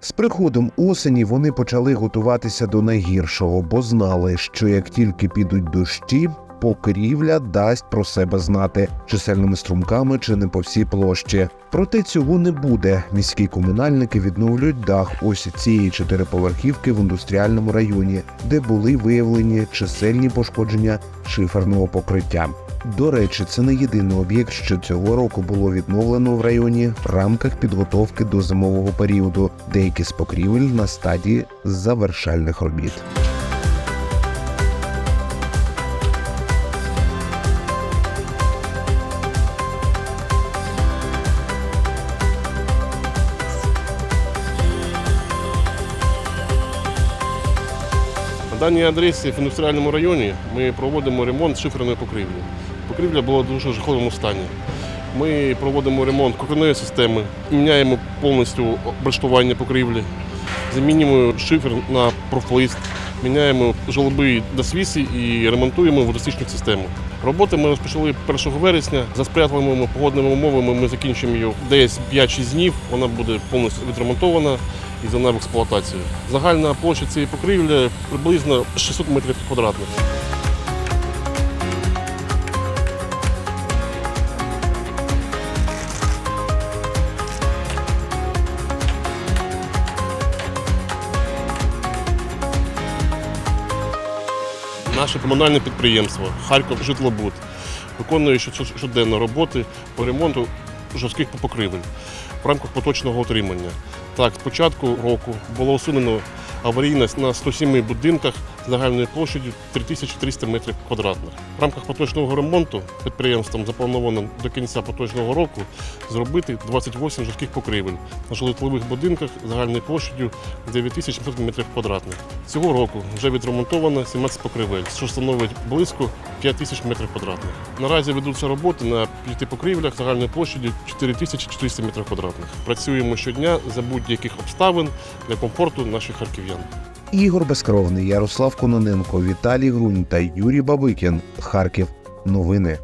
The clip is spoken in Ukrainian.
З приходом осені вони почали готуватися до найгіршого, бо знали, що як тільки підуть дощі, покрівля дасть про себе знати чисельними струмками чи не по всій площі. Проте цього не буде. Міські комунальники відновлюють дах ось цієї чотириповерхівки в індустріальному районі, де були виявлені чисельні пошкодження шиферного покриття. До речі, це не єдиний об'єкт, що цього року було відновлено в районі в рамках підготовки до зимового періоду. Деякі з покрівель на стадії завершальних робіт. На даній адресі в індустріальному районі ми проводимо ремонт шиферної покрівлі. Покрівля була в дуже жахливому стані. Ми проводимо ремонт кухонної системи, міняємо повністю облаштування покрівлі, замінюємо шифер на профлист, міняємо жолоби до свісі і ремонтуємо водостічну систему. Роботи ми розпочали 1 вересня. За сприятливими погодними умовами ми закінчимо її десь 5-6 днів. Вона буде повністю відремонтована і здана в експлуатацію. Загальна площа цієї покрівлі приблизно 600 метрів квадратних. Наше комунальне підприємство Харків Житлобуд виконує щоденно роботи по ремонту жорстких покривель в рамках поточного утримання. Так, з початку року було усунено аварійність на 107 будинках загальною площадю 3300 метрів квадратних. В рамках поточного ремонту підприємством заплановано до кінця поточного року зробити 28 жорстких покривель на житлових будинках загальною площадю 9700 метрів квадратних. Цього року вже відремонтовано 17 покривель, що становить близько 5000 метрів квадратних. Наразі ведуться роботи на п'яти покрівлях загальною площадю 4400 метрів квадратних. Працюємо щодня за будь-яких обставин для комфорту наших харків'ян. Ігор Безкровний, Ярослав Кононенко, Віталій Грунь та Юрій Бабикін. Харків. Новини.